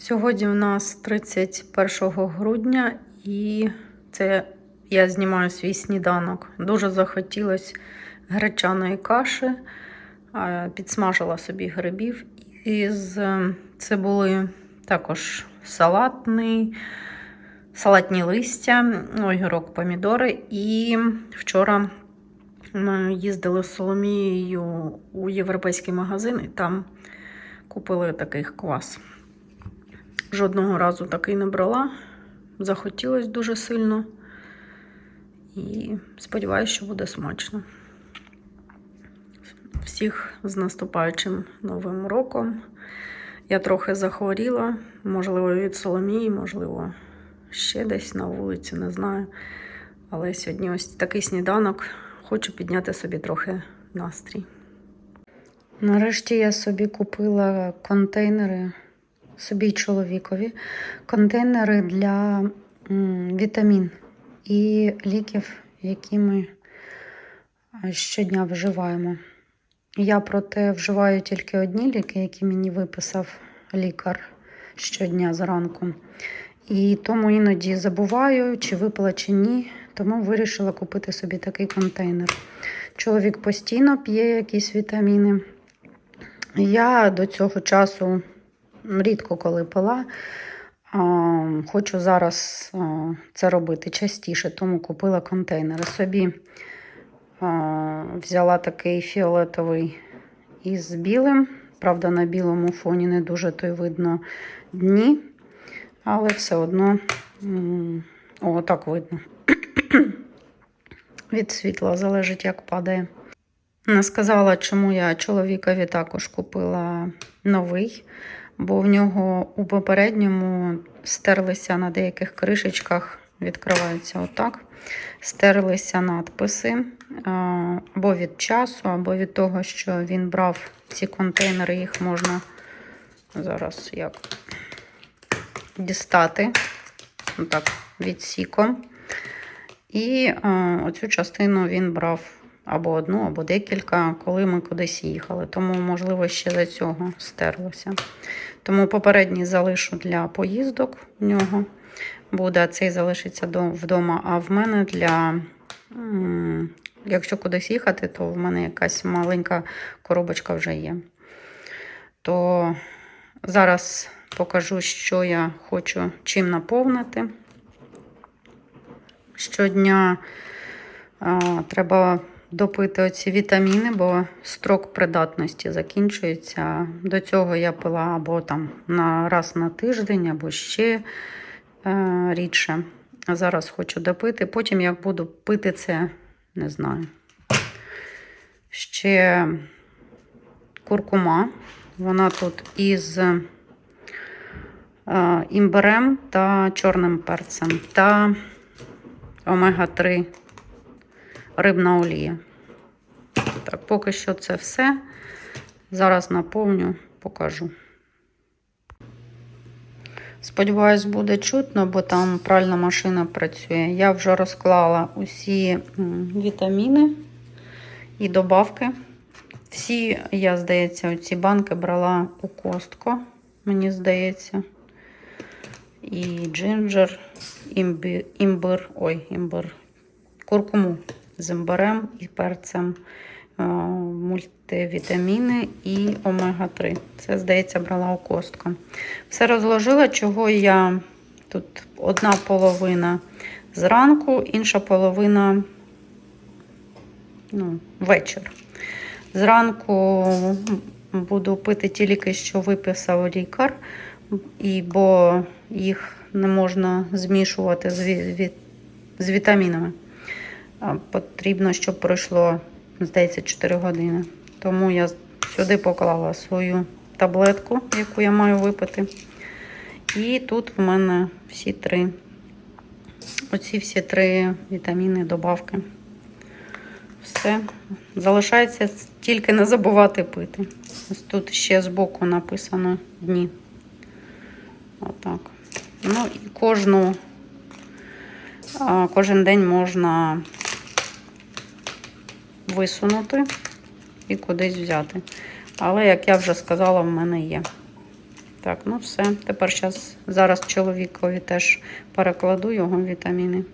Сьогодні в нас 31 грудня, і це я знімаю свій сніданок. Дуже захотілося гречаної каші, підсмажила собі грибів із е, цибулею, також салатний, салатні листя, огірок, помідори. І вчора ми їздили з Соломією у європейський магазин і там купили такий квас. Жодного разу такий не брала. Захотілося дуже сильно. І сподіваюся, що буде смачно. Всіх з наступаючим Новим роком. Я трохи захворіла, можливо, від Соломії, можливо, ще десь на вулиці, не знаю. Але сьогодні ось такий сніданок. Хочу підняти собі трохи настрій. Нарешті я собі купила контейнери собі чоловікові контейнери для вітамін і ліків, які ми щодня вживаємо. Я проте вживаю тільки одні ліки, які мені виписав лікар щодня зранку. І тому іноді забуваю, чи випила, чи ні. Тому вирішила купити собі такий контейнер. Чоловік постійно п'є якісь вітаміни. Я до цього часу рідко коли пила. Хочу зараз це робити частіше, тому купила контейнери. Собі взяла такий фіолетовий із білим. Правда, на білому фоні не дуже то й видно дні, але все одно о, так видно. Від світла залежить, як падає. Не сказала, чому я чоловікові також купила новий, бо в нього у попередньому стерлися на деяких кришечках, відкриваються отак. Стерлися надписи або від часу, або від того, що він брав ці контейнери, їх можна зараз як дістати, отак, відсіком. І оцю частину він брав або одну, або декілька, коли ми кудись їхали. Тому, можливо, ще за цього стерлося. Тому попередній залишу для поїздок в нього буде, а цей залишиться вдома. А в мене для, якщо кудись їхати, то в мене якась маленька коробочка вже є. То зараз покажу, що я хочу чим наповнити. Щодня а, треба допити оці вітаміни, бо строк придатності закінчується. До цього я пила або там на раз на тиждень, або ще е, рідше. А зараз хочу допити. Потім як буду пити це, не знаю. Ще куркума. Вона тут із е, імбирем та чорним перцем. Та омега-3 рибна олія. Так, поки що це все. Зараз наповню, покажу. Сподіваюсь, буде чутно, бо там пральна машина працює. Я вже розклала усі вітаміни і добавки. Всі, я, здається, ці банки брала у костко, мені здається. І джинджер, імбир, ой, імбир, куркуму з імбирем і перцем, е, мультивітаміни і омега-3. Це, здається, брала у костку. Все розложила, чого я тут одна половина зранку, інша половина ну, вечір. Зранку буду пити ті ліки, що виписав лікар, і, бо їх не можна змішувати з, ві- з вітамінами. Потрібно, щоб пройшло, здається, 4 години. Тому я сюди поклала свою таблетку, яку я маю випити. І тут в мене всі три. Оці всі три вітаміни, добавки. Все. Залишається тільки не забувати пити. Ось тут ще збоку написано дні. Отак. Ну і кожну, кожен день можна висунути і кудись взяти. Але, як я вже сказала, в мене є. Так, ну все. Тепер щас, зараз чоловікові теж перекладу його вітаміни.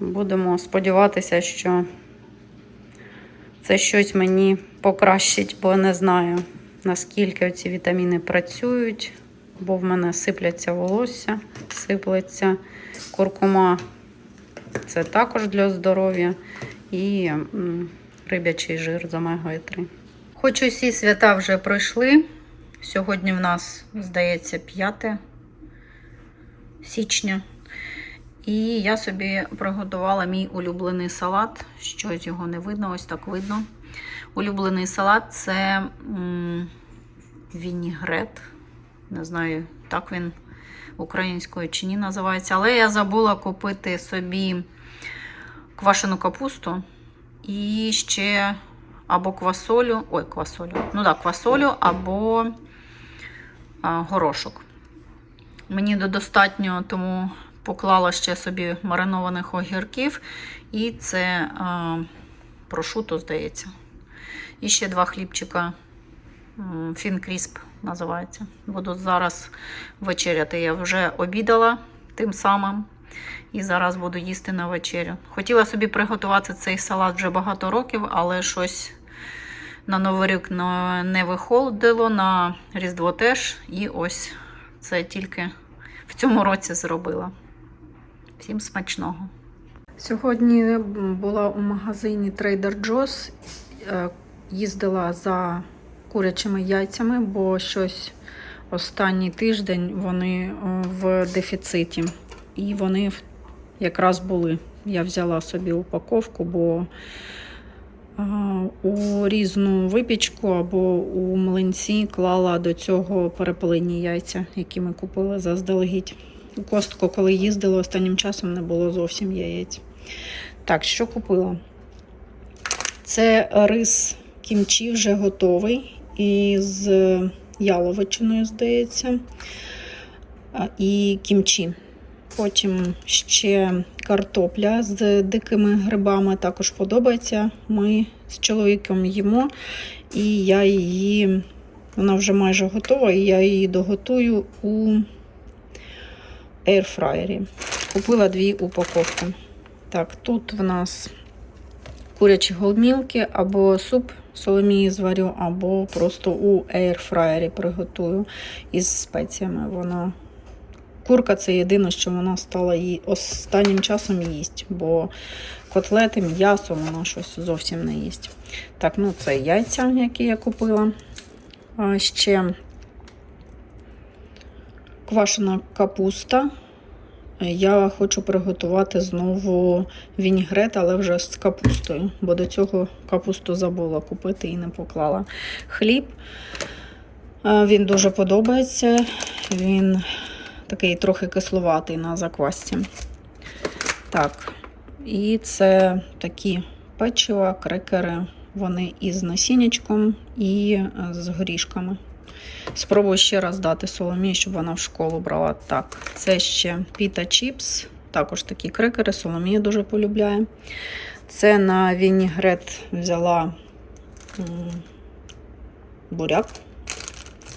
Будемо сподіватися, що це щось мені покращить, бо не знаю, наскільки ці вітаміни працюють, бо в мене сипляться волосся, сиплеться куркума. Це також для здоров'я. І рибячий жир з омегою 3. Хоч усі свята вже пройшли. Сьогодні в нас, здається, 5 січня. І я собі приготувала мій улюблений салат. Щось його не видно, ось так видно. Улюблений салат це вінігрет. Не знаю, так він українською чи ні називається. Але я забула купити собі квашену капусту і ще або квасолю. Ой, квасолю. Ну так, квасолю або горошок. Мені достатньо, тому поклала ще собі маринованих огірків. І це прошуто, здається. І ще два хлібчика. Фінкрісп називається. Буду зараз вечеряти. Я вже обідала тим самим. І зараз буду їсти на вечерю. Хотіла собі приготувати цей салат вже багато років, але щось на Новий рік не виходило, на Різдво теж. І ось це тільки в цьому році зробила. Всім смачного. Сьогодні була у магазині Trader Joe's. Е, Їздила за курячими яйцями, бо щось останній тиждень вони е, в дефіциті. І вони якраз були. Я взяла собі упаковку, бо у різну випічку або у млинці клала до цього перепелині яйця, які ми купили заздалегідь. У костку, коли їздила, останнім часом не було зовсім яєць. Так, що купила? Це рис кімчі вже готовий із яловичиною, здається, і кімчі. Потім ще картопля з дикими грибами також подобається. Ми з чоловіком їмо, і я її, вона вже майже готова, і я її доготую у ейрфраєрі. Купила дві упаковки. Так, тут в нас курячі голмілки або суп соломії зварю, або просто у ейрфраєрі приготую із спеціями. Воно Курка це єдине, що вона стала їй останнім часом їсть, бо котлети, м'ясо вона щось зовсім не їсть. Так, ну це яйця, які я купила. А ще квашена капуста. Я хочу приготувати знову вінігрет, але вже з капустою, бо до цього капусту забула купити і не поклала. Хліб. Він дуже подобається. Він такий трохи кисловатий на заквасці. Так, і це такі печива, крекери. Вони із насіннячком і е, з горішками. Спробую ще раз дати Соломії, щоб вона в школу брала. Так, це ще піта чіпс, також такі крекери, Соломія дуже полюбляє. Це на вінігрет взяла буряк.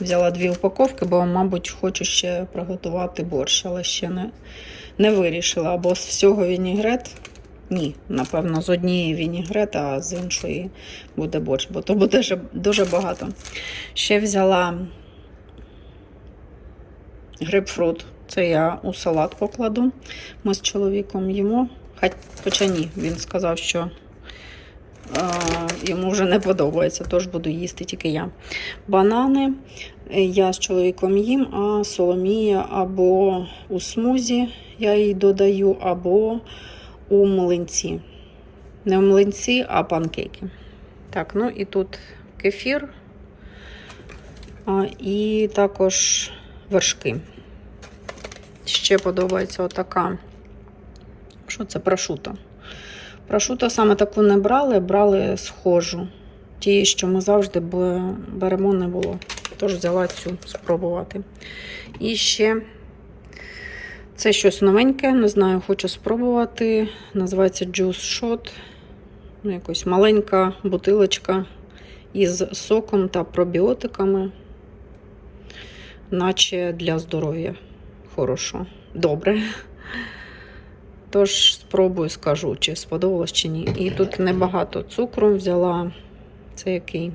Взяла дві упаковки, бо, мабуть, хочу ще приготувати борщ, але ще не, не вирішила. Або з всього вінігрет. Ні, напевно, з однієї вінігрет, а з іншої буде борщ, бо то буде дуже, багато. Ще взяла грейпфрут. Це я у салат покладу. Ми з чоловіком їмо. Хоча ні, він сказав, що е, йому вже не подобається, тож буду їсти тільки я. Банани. Е, Я з чоловіком їм, а Соломія або у смузі я їй додаю, або у млинці. Не в млинці, а панкейки. Так, ну і тут кефір. А, і також вершки. Ще подобається отака. Що це? Прошута. Прошута саме таку не брали, брали схожу. Ті, що ми завжди беремо, не було. Тож взяла цю спробувати. І ще це щось новеньке, не знаю, хочу спробувати. Називається Juice Shot. Ну, якось маленька бутилочка із соком та пробіотиками. наче для здоров'я. Хорошо. Добре. Тож спробую, скажу, чи сподобалось чи ні. І тут небагато цукру взяла. Це який?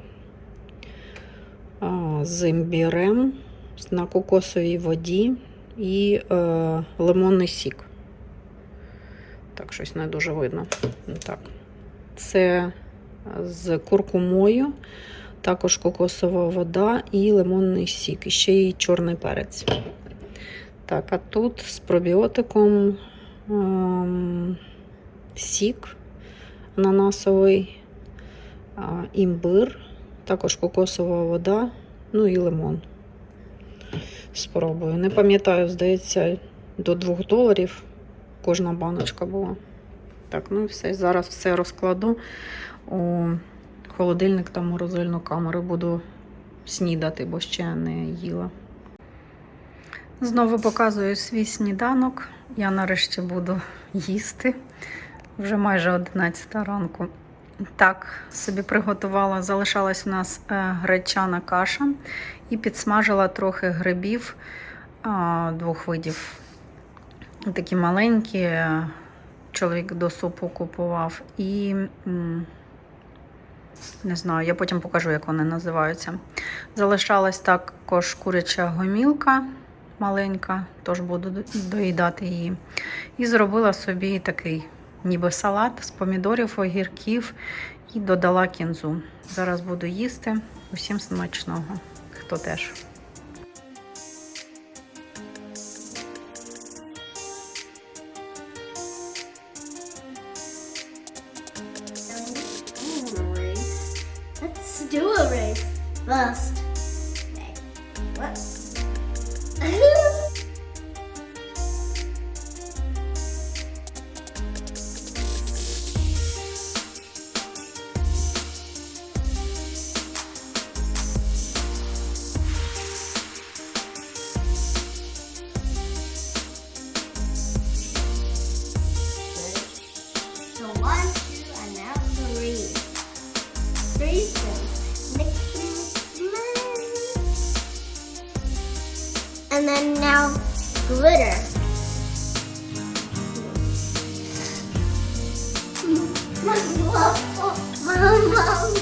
А, з імбірем на кокосовій воді і е, лимонний сік. Так, щось не дуже видно. Так. Це з куркумою, також кокосова вода і лимонний сік. І ще й чорний перець. Так, а тут з пробіотиком ем, сік ананасовий, а, імбир, також кокосова вода, ну і лимон. Спробую. Не пам'ятаю, здається, до 2 доларів кожна баночка була. Так, ну і все. Зараз все розкладу у холодильник та морозильну камеру. Буду снідати, бо ще не їла. Знову показую свій сніданок. Я нарешті буду їсти. Вже майже 11 ранку. Так, собі приготувала, залишалась у нас е, гречана каша і підсмажила трохи грибів двох видів. Такі маленькі, е, чоловік до супу купував. І не знаю, я потім покажу, як вони називаються. Залишалась також куряча гомілка маленька, тож буду доїдати її. І зробила собі такий ніби салат з помідорів, огірків і додала кінзу. Зараз буду їсти. Усім смачного, хто теж. Mom.